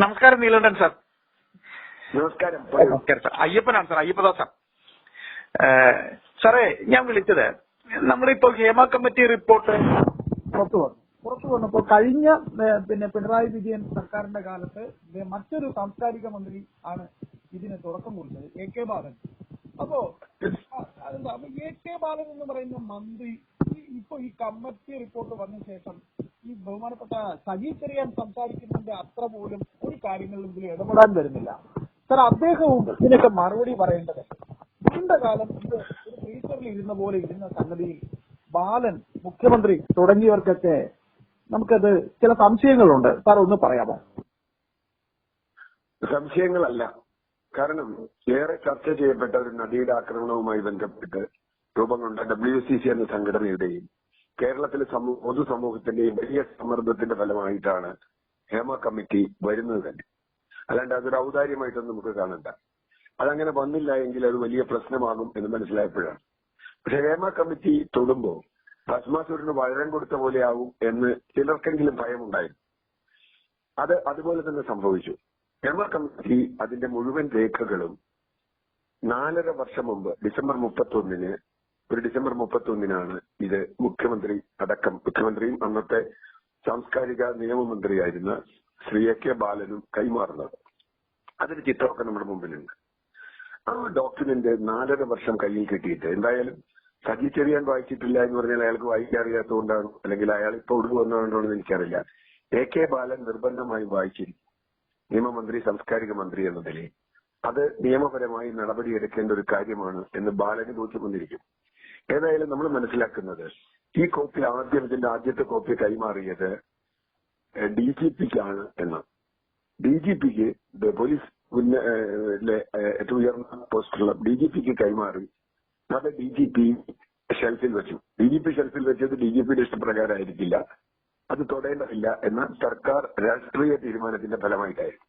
നമസ്കാരം നീലകണ്ഠൻ സാർ. നമസ്കാരം. നമസ്കാരം സാർ. അയ്യപ്പനാണ് സാർ. അയ്യപ്പദാസ് സാർ. സാറേ ഞാൻ വിളിച്ചത് നമ്മളിപ്പോൾ ഹേമ കമ്മിറ്റി റിപ്പോർട്ട് പുറത്തു വന്നു. പുറത്തു വന്നപ്പോൾ കഴിഞ്ഞ പിന്നെ പിണറായി വിജയൻ സർക്കാരിന്റെ കാലത്ത് മറ്റൊരു സാംസ്കാരിക മന്ത്രി ആണ് ഇതിന് തുടക്കം കുറിച്ചത് എ കെ ബാലൻ. അപ്പോ എ കെ ബാലൻ എന്ന് പറയുന്ന മന്ത്രി ഇപ്പൊ ഈ കമ്മിറ്റി റിപ്പോർട്ട് വന്ന ശേഷം ഈ ബഹുമാനപ്പെട്ട സജി ചെറിയാൻ സംസാരിക്കുന്നതിന്റെ അത്ര പോലും ഒരു കാര്യങ്ങളിലും ഇതിൽ ഇടപെടാൻ വരുന്നില്ല. സാർ അദ്ദേഹവും ഇതിനൊക്കെ മറുപടി പറയേണ്ടത് നീണ്ട കാലം ഇത് ഒരു ഫ്രീസറിൽ ഇരുന്ന പോലെ ഇരുന്ന സംഗതിയിൽ ബാലൻ മുഖ്യമന്ത്രി തുടങ്ങിയവർക്കൊക്കെ നമുക്കത് ചില സംശയങ്ങളുണ്ട്. സാർ ഒന്ന് പറയാമോ? സംശയങ്ങളല്ല. കാരണം ഏറെ ചർച്ച ചെയ്യപ്പെട്ട ഒരു നദിയുടെ ആക്രമണവുമായി ബന്ധപ്പെട്ട് രൂപം കൊണ്ട ഡബ്ല്യു സി സി എന്ന സംഘടനയുടെയും കേരളത്തിലെ സമൂ- പൊതുസമൂഹത്തിന്റെയും വലിയ സമ്മർദ്ദത്തിന്റെ ഫലമായിട്ടാണ് ഹേമ കമ്മിറ്റി വരുന്നത് തന്നെ. അല്ലാണ്ട് അതൊരു ഔദാര്യമായിട്ടൊന്നും നമുക്ക് കാണണ്ട. അതങ്ങനെ വന്നില്ല എങ്കിൽ അത് വലിയ പ്രശ്നമാകും എന്ന് മനസ്സിലായപ്പോഴാണ്. പക്ഷെ ഹേമ കമ്മിറ്റി തൊടുമ്പോ ഭസ്മാസുരന് വഴരം കൊടുത്ത പോലെയാവും എന്ന് ചിലർക്കെങ്കിലും ഭയമുണ്ടായിരുന്നു. അത് അതുപോലെ തന്നെ സംഭവിച്ചു. ഹേമ കമ്മിറ്റി അതിന്റെ മുഴുവൻ രേഖകളും നാലര വർഷം മുമ്പ് ഡിസംബർ മുപ്പത്തൊന്നിന് ഒരു ഡിസംബർ മുപ്പത്തൊന്നിനാണ് ഇത് മുഖ്യമന്ത്രി അടക്കം മുഖ്യമന്ത്രിയും അന്നത്തെ സാംസ്കാരിക നിയമമന്ത്രിയായിരുന്ന ശ്രീ എ കെ ബാലനും കൈമാറുന്നത്. അതൊരു ചിത്രമൊക്കെ നമ്മുടെ മുമ്പിലുണ്ട്. ആ ഡോക്യുമെന്റ് നാലര വർഷം കയ്യിൽ കിട്ടിയിട്ട് എന്തായാലും സജി ചെറിയാൻ വായിച്ചിട്ടില്ല എന്ന് പറഞ്ഞാൽ അയാൾക്ക് വായിക്കാൻ അറിയാത്തതുകൊണ്ടാണ്? അല്ലെങ്കിൽ അയാൾ ഇപ്പൊ ഒടുവ് വന്നതുകൊണ്ടാണോ എന്ന് എനിക്കറിയില്ല. എ കെ ബാലൻ നിർബന്ധമായി വായിച്ചിരിക്കും നിയമമന്ത്രി സാംസ്കാരിക മന്ത്രി എന്ന നിലയിൽ അത് നിയമപരമായി നടപടിയെടുക്കേണ്ട ഒരു കാര്യമാണ് എന്ന് ബാലന് ബോധ്യം വന്നിരിക്കും ഏതായാലും നമ്മൾ മനസ്സിലാക്കുന്നത് ഈ കോപ്പി ആദ്യം ഇതിന്റെ ആദ്യത്തെ കോപ്പി കൈമാറിയത് ഡി ജി പിക്കാണ് എന്ന് ഡി ജി പിക്ക് പോലീസ് ഏറ്റവും ഉയർന്ന പോസ്റ്റുള്ള ഡി ജി പിക്ക് കൈമാറി അത് ഡി ജി പി ഷെൽഫിൽ വെച്ചു. ഡി ജി പി ഷെൽഫിൽ വെച്ചത് ഡി ജി പിയുടെ ഇഷ്ടപ്രകാരമായിരിക്കില്ല. അത് തൊടേണ്ടതില്ല എന്ന സർക്കാർ രാഷ്ട്രീയ തീരുമാനത്തിന്റെ ഫലമായിട്ടായിരുന്നു.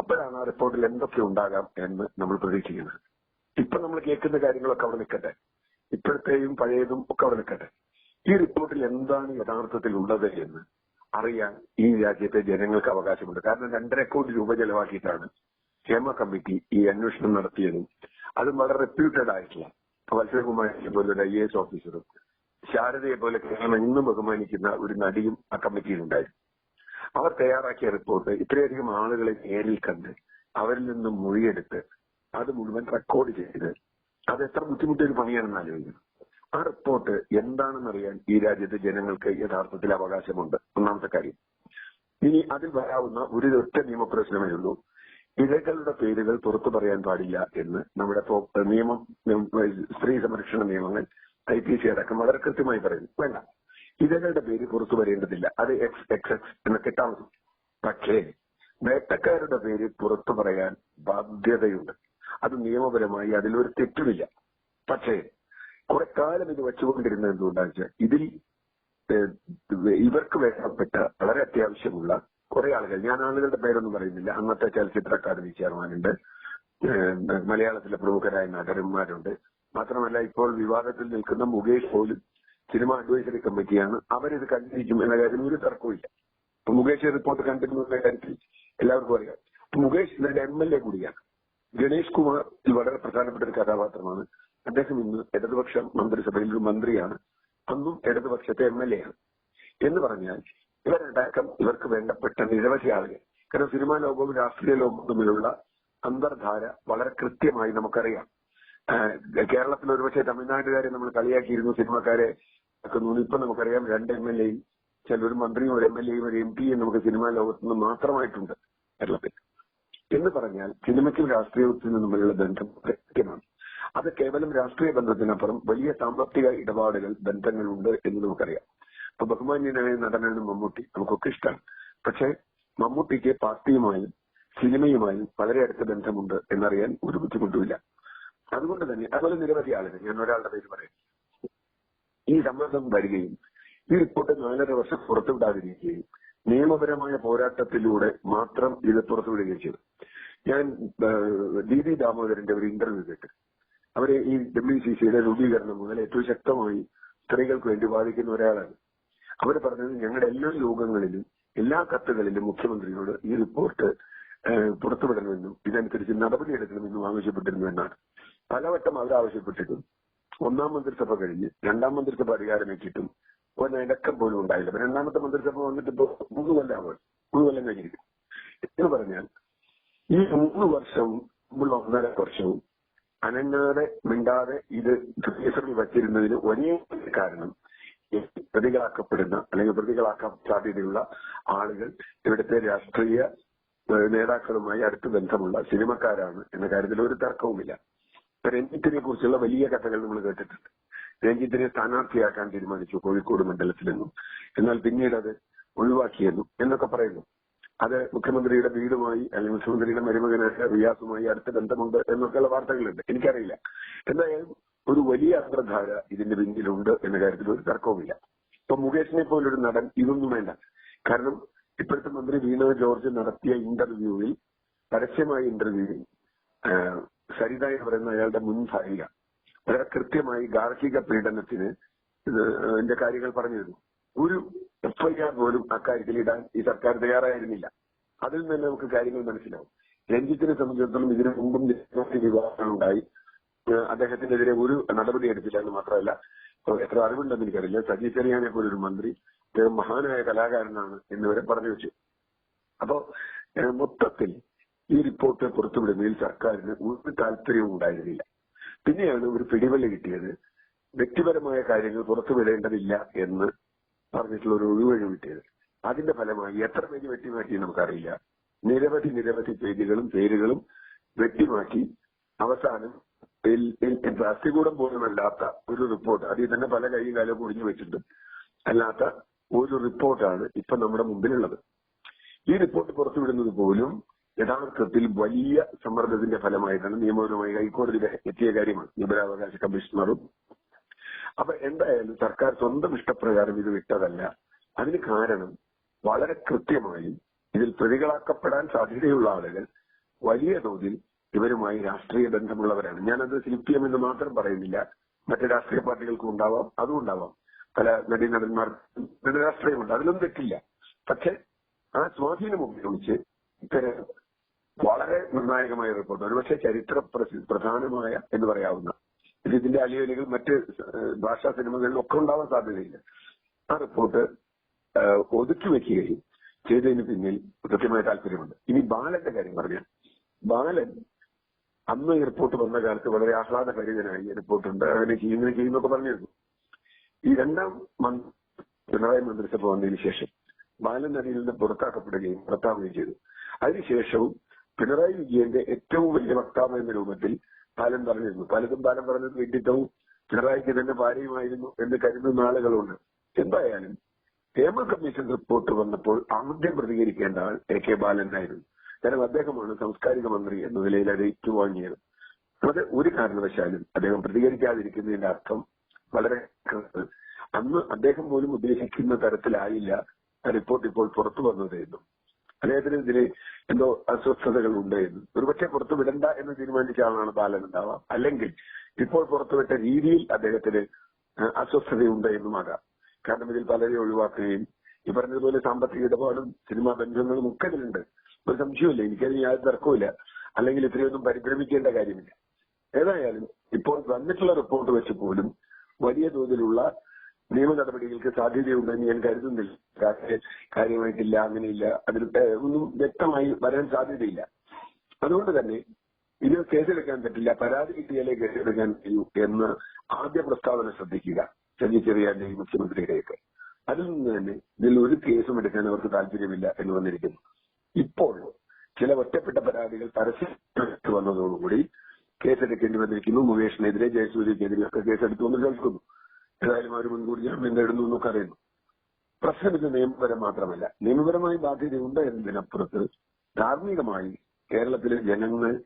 അപ്പോഴാണ് ആ റിപ്പോർട്ടിൽ എന്തൊക്കെ ഉണ്ടാകാം എന്ന് നമ്മൾ പ്രതീക്ഷിക്കുന്നത്. ഇപ്പൊ നമ്മൾ കേൾക്കുന്ന കാര്യങ്ങളൊക്കെ അവിടെ നിൽക്കട്ടെ. ഇപ്പോഴത്തെയും പഴയതും ഒക്കെ അവിടെ നിൽക്കട്ടെ. ഈ റിപ്പോർട്ടിൽ എന്താണ് യഥാർത്ഥത്തിൽ ഉള്ളത് എന്ന് അറിയാൻ ഈ രാജ്യത്തെ ജനങ്ങൾക്ക് അവകാശമുണ്ട്. കാരണം രണ്ടര കോടി രൂപ ചെലവാക്കിയിട്ടാണ് ക്ഷേമ കമ്മിറ്റി ഈ അന്വേഷണം നടത്തിയതും അതും വളരെ റെപ്യൂട്ടഡ് ആയിട്ടുള്ള വത്സരകുമാരിയെ പോലെ ഒരു ഐ എ എസ് ഓഫീസറും ശാരദയെ പോലെ കേരളം ഇന്നും ബഹുമാനിക്കുന്ന ഒരു നടിയും ആ കമ്മിറ്റിയിലുണ്ടായിരുന്നു അവർ തയ്യാറാക്കിയ റിപ്പോർട്ട് ഇത്രയധികം ആളുകളെ നേരിൽ കണ്ട് അവരിൽ നിന്നും മൊഴിയെടുത്ത് അത് മുഴുവൻ റെക്കോർഡ് ചെയ്ത് അത് എത്ര ബുദ്ധിമുട്ടൊരു പണിയാണെന്ന് ആലോചിക്കുന്നു ആ റിപ്പോർട്ട് എന്താണെന്നറിയാൻ ഈ രാജ്യത്തെ ജനങ്ങൾക്ക് യഥാർത്ഥത്തിൽ അവകാശമുണ്ട്. ഒന്നാമത്തെ കാര്യം. ഇനി അതിൽ വരാവുന്ന ഒരു ഒറ്റ നിയമപ്രശ്നമേ ഉള്ളൂ. ഇരകളുടെ പേരുകൾ പുറത്തു പറയാൻ പാടില്ല എന്ന് നമ്മുടെ നിയമം സ്ത്രീ സംരക്ഷണ നിയമങ്ങൾ ഐ പി സി അടക്കം വളരെ കൃത്യമായി പറയുന്നു. വേണ്ട. ഇരകളുടെ പേര് പുറത്തു വരേണ്ടതില്ല. അത് എക്സ് എക്സ് എക്സ് എന്നൊക്കെ മതി പക്ഷേ വേട്ടക്കാരുടെ പേര് പുറത്തു പറയാൻ ബാധ്യതയുണ്ട്. അത് നിയമപരമായി അതിലൊരു തെറ്റുമില്ല. പക്ഷേ കുറെ കാലം ഇത് വച്ചുകൊണ്ടിരുന്നത് എന്തുകൊണ്ടാണെന്ന് വെച്ചാൽ ഇതിൽ ഇവർക്ക് വേണ്ടപ്പെട്ട വളരെ അത്യാവശ്യമുള്ള കുറെ ആളുകൾ. ഞാൻ ആളുകളുടെ പേരൊന്നും പറയുന്നില്ല. അന്നത്തെ ചലച്ചിത്ര അക്കാദമി ചെയർമാനുണ്ട് മലയാളത്തിലെ പ്രമുഖരായ നടന്മാരുണ്ട്. മാത്രമല്ല ഇപ്പോൾ വിവാദത്തിൽ നിൽക്കുന്ന മുകേഷ് പോലും സിനിമ അഡ്വൈസറി കമ്മിറ്റിയാണ്. അവരിത് കണ്ടിരിക്കും എന്ന കാര്യം ഒരു തർക്കവുമില്ല മുകേഷ് റിപ്പോർട്ട് കണ്ടിരുന്നു എന്ന കാര്യത്തിൽ എല്ലാവർക്കും അറിയാം. മുകേഷ് ഇതിന്റെ എം എൽ എ കൂടിയാണ്. ഗണേഷ് കുമാർ വളരെ പ്രധാനപ്പെട്ട ഒരു കഥാപാത്രമാണ്. അദ്ദേഹം ഇന്ന് ഇടതുപക്ഷ മന്ത്രിസഭയിൽ ഒരു മന്ത്രിയാണ്. അന്നും ഇടതുപക്ഷത്തെ എം എൽ എ ആണ്. എന്ന് പറഞ്ഞാൽ ഇവരടക്കം ഇവർക്ക് വേണ്ടപ്പെട്ട നിരവധി ആളുകൾ. കാരണം സിനിമാ ലോകവും രാഷ്ട്രീയ ലോകവും തമ്മിലുള്ള അന്തർധാര വളരെ കൃത്യമായി നമുക്കറിയാം. കേരളത്തിൽ ഒരുപക്ഷെ തമിഴ്നാട്ടുകാരെ നമ്മൾ കളിയാക്കിയിരുന്നു സിനിമക്കാരെ ആക്കുന്നു ഇപ്പൊ നമുക്കറിയാം രണ്ട് എം എൽ എയും ചില ഒരു മന്ത്രിയും ഒരു എം എൽ എയും ഒരു എം പിയും നമുക്ക് സിനിമാ ലോകത്ത് നിന്ന് മാത്രമായിട്ടുണ്ട് കേരളത്തിൽ. എന്ന് പറഞ്ഞാൽ സിനിമയ്ക്കും രാഷ്ട്രീയത്തിനും തമ്മിലുള്ള ബന്ധം കൃത്യമാണ്. അത് കേവലം രാഷ്ട്രീയ ബന്ധത്തിനപ്പുറം വലിയ സാമ്പത്തിക ഇടപാടുകൾ ബന്ധങ്ങളുണ്ട് എന്ന് നമുക്കറിയാം. ഇപ്പൊ ബഹുമാന്യനായ നടനാണ് മമ്മൂട്ടി. നമുക്കൊക്കെ ഇഷ്ടമാണ് പക്ഷെ മമ്മൂട്ടിക്ക് പാർട്ടിയുമായും സിനിമയുമായും വളരെ അടുത്ത ബന്ധമുണ്ട് എന്നറിയാൻ ഒരു ബുദ്ധിമുട്ടുമില്ല. അതുകൊണ്ട് തന്നെ അതുപോലെ നിരവധി ആളുകൾ ഞാൻ ഒരാളുടെ പേര് പറയാം. ഈ സമ്മർദ്ദം വരികയും ഈ റിപ്പോർട്ട് നാലര വർഷം പുറത്തുവിടാതിരിക്കുകയും നിയമപരമായ പോരാട്ടത്തിലൂടെ മാത്രം ഇത് പുറത്തുവിടുകയും ചെയ്തു. ഞാൻ ഡി ദാമോദരന്റെ ഒരു ഇന്റർവ്യൂ കേട്ട്. അവർ ഈ ഡബ്ല്യു സി സിയുടെ രൂപീകരണം മുതൽ ഏറ്റവും ശക്തമായി സ്ത്രീകൾക്ക് വേണ്ടി വാദിക്കുന്ന ഒരാളാണ്. അവർ പറഞ്ഞത് ഞങ്ങളുടെ എല്ലാ യോഗങ്ങളിലും എല്ലാ കത്തുകളിലും മുഖ്യമന്ത്രിയോട് ഈ റിപ്പോർട്ട് പുറത്തുവിടണമെന്നും ഇതനുസരിച്ച് നടപടിയെടുക്കണമെന്നും ആവശ്യപ്പെട്ടിരുന്നു എന്നാണ്. പലവട്ടം അവർ ആവശ്യപ്പെട്ടിട്ടും ഒന്നാം മന്ത്രിസഭ കഴിഞ്ഞ് രണ്ടാം മന്ത്രിസഭ അധികാരമേറ്റിട്ടും ഒരിടക്കം പോലും ഉണ്ടായില്ല. രണ്ടാമത്തെ മന്ത്രിസഭ വന്നിട്ട് ഇപ്പോൾ മൂന്ന് കൊല്ലമാണ് മൂന്ന് കൊല്ലം കഴിഞ്ഞിരിക്കും എന്ന് പറഞ്ഞാൽ ഈ മൂന്ന് വർഷവും ഒന്നര വർഷവും അനങ്ങാതെ മിണ്ടാതെ ഇത് ഫ്രീസറിൽ വച്ചിരുന്നതിന് വലിയ കാരണം പ്രതികളാക്കപ്പെടുന്ന അല്ലെങ്കിൽ പ്രതികളാക്കാൻ സാധ്യതയുള്ള ആളുകൾ ഇവിടുത്തെ രാഷ്ട്രീയ നേതാക്കളുമായി അടുത്ത ബന്ധമുള്ള സിനിമക്കാരാണ് എന്ന കാര്യത്തിൽ ഒരു തർക്കവുമില്ല. രഞ്ജിത്തിനെ കുറിച്ചുള്ള വലിയ കഥകൾ നമ്മൾ കേട്ടിട്ടുണ്ട്. രഞ്ജിത്തിനെ സ്ഥാനാർത്ഥിയാക്കാൻ തീരുമാനിച്ചു കോഴിക്കോട് മണ്ഡലത്തിൽ നിന്നും എന്നാൽ പിന്നീട് അത് ഒഴിവാക്കിയെന്നും എന്നൊക്കെ പറയുന്നു. അത് മുഖ്യമന്ത്രിയുടെ വീടുമായി അല്ലെങ്കിൽ മുഖ്യമന്ത്രിയുടെ മരുമകനായ റിയാസുമായി അടുത്ത ബന്ധമുണ്ട് എന്നൊക്കെയുള്ള വാർത്തകളുണ്ട്. എനിക്കറിയില്ല. എന്തായാലും ഒരു വലിയ അന്തർധാര ഇതിന്റെ പിന്നിലുണ്ട് എന്ന കാര്യത്തിൽ ഒരു തർക്കവുമില്ല. ഇപ്പൊ മുകേഷിനെ പോലൊരു നടൻ ഇതൊന്നും വേണ്ട. കാരണം ഇപ്പോഴത്തെ മന്ത്രി വീണ ജോർജ് നടത്തിയ ഇന്റർവ്യൂവിൽ പരസ്യമായ ഇന്റർവ്യൂവിൽ സരിത എന്ന് പറയുന്ന അയാളുടെ മുൻ ഭാര്യ വളരെ കൃത്യമായി ഗാർഹിക പീഡനത്തിന് ഇതിന്റെ കാര്യങ്ങൾ പറഞ്ഞിരുന്നു ഒരു എഫ്ഐആർ പോലും അക്കാര്യത്തിൽ ഇടാൻ ഈ സർക്കാർ തയ്യാറായിരുന്നില്ല. അതിൽ തന്നെ നമുക്ക് കാര്യങ്ങൾ മനസ്സിലാവും. രഞ്ജിത്തിനെ സംബന്ധിച്ചിടത്തോളം ഇതിനു മുമ്പും നിരവധി വിവാഹങ്ങളുണ്ടായി ഏഹ് അദ്ദേഹത്തിനെതിരെ ഒരു നടപടി എടുത്തില്ല എന്ന് മാത്രമല്ല എത്ര അറിവുണ്ടെന്ന് എനിക്കറിയില്ല. സജി ചെറിയാനെ പോലെ ഒരു മന്ത്രി അദ്ദേഹം മഹാനായ കലാകാരനാണ് എന്നിവരെ പറഞ്ഞു വെച്ചു. അപ്പോ മൊത്തത്തിൽ ഈ റിപ്പോർട്ട് പുറത്തുവിടുന്നതിൽ സർക്കാരിന് ഒരു താല്പര്യവും ഉണ്ടായിരുന്നില്ല. പിന്നെയാണ് ഒരു പിടിവള്ളി കിട്ടിയത്. വ്യക്തിപരമായ കാര്യങ്ങൾ പുറത്തുവിടേണ്ടതില്ല എന്ന് പറഞ്ഞിട്ടുള്ള ഒരു ഒഴിവഴി കിട്ടിയത്. അതിന്റെ ഫലമായി എത്ര പേര് വെട്ടിമാറ്റി നമുക്കറിയില്ല. നിരവധി നിരവധി പേജുകളും പേരുകളും വെട്ടിമാറ്റി അവസാനം അസ്ഥികൂടം പോലും അല്ലാത്ത ഒരു റിപ്പോർട്ട് അതിൽ തന്നെ പല കൈയും കാലവും ഒഴിഞ്ഞു വെച്ചിട്ടുണ്ട് അല്ലാത്ത ഒരു റിപ്പോർട്ടാണ് ഇപ്പൊ നമ്മുടെ മുമ്പിലുള്ളത്. ഈ റിപ്പോർട്ട് പുറത്തുവിടുന്നത് പോലും യഥാർത്ഥത്തിൽ വലിയ സമ്മർദ്ദത്തിന്റെ ഫലമായിട്ടാണ് നിയമപരമായി ഹൈക്കോടതി വരെ എത്തിയ കാര്യമാണ്. വിവരാവകാശ കമ്മീഷണറും അപ്പൊ എന്തായാലും സർക്കാർ സ്വന്തം ഇഷ്ടപ്രകാരം ഇത് വിട്ടതല്ല. അതിന് കാരണം വളരെ കൃത്യമായി ഇതിൽ പ്രതികളാക്കപ്പെടാൻ സാധ്യതയുള്ള ആളുകൾ വലിയ തോതിൽ ഇവരുമായി രാഷ്ട്രീയ ബന്ധമുള്ളവരാണ്. ഞാനത് സി പി എം എന്ന് മാത്രം പറയുന്നില്ല. മറ്റു രാഷ്ട്രീയ പാർട്ടികൾക്കും ഉണ്ടാവാം അതും ഉണ്ടാവാം. പല നടീനടന്മാർ രാഷ്ട്രീയമുണ്ട് അതിലൊന്നും തെറ്റില്ല. പക്ഷെ ആ സ്വാധീനം ഉപയോഗിച്ച് ഇത്തരം വളരെ നിർണായകമായ റിപ്പോർട്ട് ഒരുപക്ഷെ ചരിത്ര പ്രധാനമായ എന്ന് പറയാവുന്ന ഇത് ഇതിന്റെ അലിയലികൾ മറ്റ് ഭാഷാ സിനിമകളിൽ ഒക്കെ ഉണ്ടാവാൻ സാധ്യതയില്ല. ആ റിപ്പോർട്ട് ഒതുക്കി വെക്കുകയും ചെയ്തതിന് പിന്നിൽ കൃത്യമായ താല്പര്യമുണ്ട്. ഇനി ബാലന്റെ കാര്യം പറഞ്ഞാൽ ബാലൻ അന്ന് ഈ റിപ്പോർട്ട് വന്ന കാലത്ത് വളരെ ആഹ്ലാദഭരിതനായി റിപ്പോർട്ട് ഉണ്ട് അങ്ങനെ ചെയ്യുന്നതിന് ചെയ്യുന്നൊക്കെ പറഞ്ഞിരുന്നു. ഈ രണ്ടാം മന്ത്രി പിണറായി മന്ത്രിസഭ വന്നതിന് ശേഷം ബാലൻ നദിയിൽ നിന്ന് പുറത്താക്കപ്പെടുകയും പുറത്താവുകയും ചെയ്തു. അതിനുശേഷവും പിണറായി വിജയന്റെ ഏറ്റവും വലിയ വക്താവ് എന്ന രൂപത്തിൽ ബാലൻ പറഞ്ഞിരുന്നു. പലതും ബാലൻ പറഞ്ഞത് വിഡിത്തവും പിണറായിക്ക് തന്നെ ഭാര്യയുമായിരുന്നു എന്ന് കരുതുന്ന ആളുകളുണ്ട്. എന്തായാലും ഹേമ കമ്മീഷൻ റിപ്പോർട്ട് വന്നപ്പോൾ ആദ്യം പ്രതികരിക്കേണ്ട ആൾ എ കെ ബാലനായിരുന്നു കാരണം അദ്ദേഹമാണ് സാംസ്കാരിക മന്ത്രി എന്ന നിലയിൽ അത് ഏറ്റുവാങ്ങിയത്. അത് ഒരു കാരണവശാലും അദ്ദേഹം പ്രതികരിക്കാതിരിക്കുന്നതിന്റെ അർത്ഥം വളരെ അന്ന് അദ്ദേഹം പോലും ഉദ്ദേശിക്കുന്ന തരത്തിലായില്ല റിപ്പോർട്ട് ഇപ്പോൾ പുറത്തു വന്നത് എന്നും അദ്ദേഹത്തിന് ഇതിൽ എന്തോ അസ്വസ്ഥതകൾ ഉണ്ടായിരുന്നു ഒരുപക്ഷെ പുറത്തു വിടണ്ട എന്ന് തീരുമാനിച്ച ആളാണ് ബാലൻ ഉണ്ടാവാം. അല്ലെങ്കിൽ ഇപ്പോൾ പുറത്തുവിട്ട രീതിയിൽ അദ്ദേഹത്തിന് അസ്വസ്ഥതയുണ്ട് എന്നുമാകാം. കാരണം ഇതിൽ പലരെ ഒഴിവാക്കുകയും ഈ പറഞ്ഞതുപോലെ സാമ്പത്തിക ഇടപാടും സിനിമാ ബന്ധങ്ങളും ഒക്കെ ഇതിലുണ്ട്. ഒരു സംശയമില്ല എനിക്കതിന് യാതൊരു തർക്കവുമില്ല. അല്ലെങ്കിൽ ഇത്രയൊന്നും പരിഭ്രമിക്കേണ്ട കാര്യമില്ല. ഏതായാലും ഇപ്പോൾ വന്നിട്ടുള്ള റിപ്പോർട്ട് വെച്ച് പോലും വലിയ തോതിലുള്ള നിയമ നടപടികൾക്ക് സാധ്യതയുണ്ടെന്ന് ഞാൻ കരുതുന്നില്ല. കാര്യമായിട്ടില്ല അങ്ങനെയില്ല. അതിൽ ഒന്നും വ്യക്തമായി വരാൻ സാധ്യതയില്ല. അതുകൊണ്ട് തന്നെ ഇത് കേസെടുക്കാൻ പറ്റില്ല. പരാതി കിട്ടിയാലേ കേസെടുക്കാൻ കഴിയൂ എന്ന് ആദ്യ പ്രസ്താവന ശ്രദ്ധിക്കുക. ചെറിയ ചെറിയ മുഖ്യമന്ത്രിയുടെയൊക്കെ. അതിൽ നിന്ന് തന്നെ ഇതിൽ ഒരു കേസും എടുക്കാൻ അവർക്ക് താല്പര്യമില്ല എന്ന് വന്നിരിക്കുന്നു. ഇപ്പോൾ ചില ഒറ്റപ്പെട്ട പരാതികൾ പരസ്യം വന്നതോടുകൂടി കേസെടുക്കേണ്ടി വന്നിരിക്കുന്നു. മുകേഷിനെതിരെ ജയസൂര്യക്കെതിരെ ഒക്കെ കേസെടുത്തു എന്ന് കേൾക്കുന്നു. ഏതായാലും അവർ മുൻകൂർ ജാമ്യം നേടുന്നു എന്നൊക്കെ അറിയുന്നു. പ്രശ്നം ഇത് നിയമപരം മാത്രമല്ല. നിയമപരമായി ബാധ്യതയുണ്ട് എന്നതിനപ്പുറത്ത് ധാർമ്മികമായി കേരളത്തിലെ ജനങ്ങൾ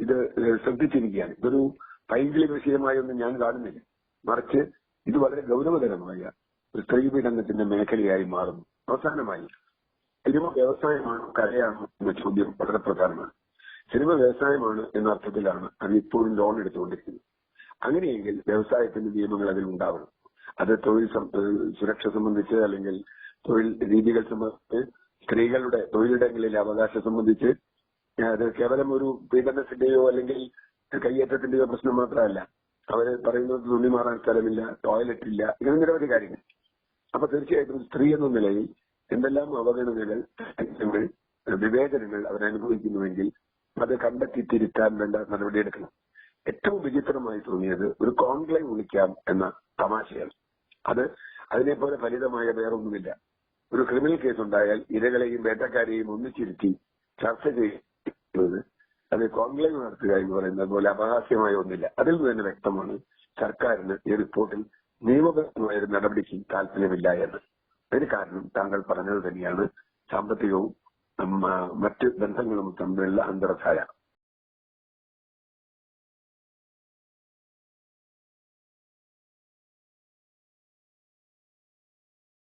ഇത് ശ്രദ്ധിച്ചിരിക്കുകയാണ്. ഇതൊരു പൈങ്കിളി വിഷയമായി ഒന്നും ഞാൻ കാണുന്നില്ല. മറിച്ച് ഇത് വളരെ ഗൗരവതരമായ ഒരു സ്ത്രീ പീഡനത്തിന്റെ മേഖലയായി മാറുന്നു. അവസാനമായി സിനിമ വ്യവസായമാണോ കലയാണോ എന്ന ചോദ്യം വളരെ പ്രധാനമാണ്. സിനിമ വ്യവസായമാണ് എന്ന അർത്ഥത്തിലാണ് അത് ഇപ്പോഴും ലോൺ എടുത്തുകൊണ്ടിരിക്കുന്നത്. അങ്ങനെയെങ്കിൽ വ്യവസായത്തിന്റെ നിയമങ്ങൾ അതിൽ ഉണ്ടാവണം. അത് തൊഴിൽ സുരക്ഷ സംബന്ധിച്ച് അല്ലെങ്കിൽ തൊഴിൽ രീതികൾ സംബന്ധിച്ച് സ്ത്രീകളുടെ തൊഴിലിടങ്ങളിലെ അവകാശം സംബന്ധിച്ച് അത് കേവലം ഒരു പീഡനത്തിന്റെയോ അല്ലെങ്കിൽ കയ്യേറ്റത്തിന്റെയോ പ്രശ്നം മാത്രമല്ല. അവർ പറയുന്നത് തുണി മാറാൻ സ്ഥലമില്ല ടോയ്ലറ്റ് ഇല്ല ഇങ്ങനെ നിരവധി കാര്യങ്ങൾ. അപ്പൊ തീർച്ചയായിട്ടും സ്ത്രീ എന്ന നിലയിൽ എന്തെല്ലാം അവഗണനകൾ വിവേചനങ്ങൾ അവരനുഭവിക്കുന്നുവെങ്കിൽ അത് കണ്ടെത്തി തിരുത്താൻ വേണ്ട നടപടിയെടുക്കണം. ഏറ്റവും വിചിത്രമായി തോന്നിയത് ഒരു കോൺക്ലേവ് വിളിക്കാം എന്ന തമാശയാണ്. അത് അതിനെപ്പോലെ ഫലിതമായ വേറൊന്നുമില്ല. ഒരു ക്രിമിനൽ കേസ് ഉണ്ടായാൽ ഇരകളെയും വേട്ടക്കാരെയും ഒന്നിച്ചിരുത്തി ചർച്ച ചെയ്യുന്നത് അത് കോൺക്ലേവ് നടത്തുക എന്ന് പറയുന്നത് പോലെ അപഹാസ്യമായ ഒന്നില്ല. അതിൽ നിന്ന് തന്നെ വ്യക്തമാണ് സർക്കാരിന് ഈ റിപ്പോർട്ടിൽ നിയമപരമായ ഒരു നടപടിക്ക് താല്പര്യമില്ല എന്ന്. അതിന് കാരണം താങ്കൾ പറഞ്ഞത് തന്നെയാണ്. സാമ്പത്തികവും മറ്റ് ബന്ധങ്ങളും തമ്മിലുള്ള അന്തർധാര.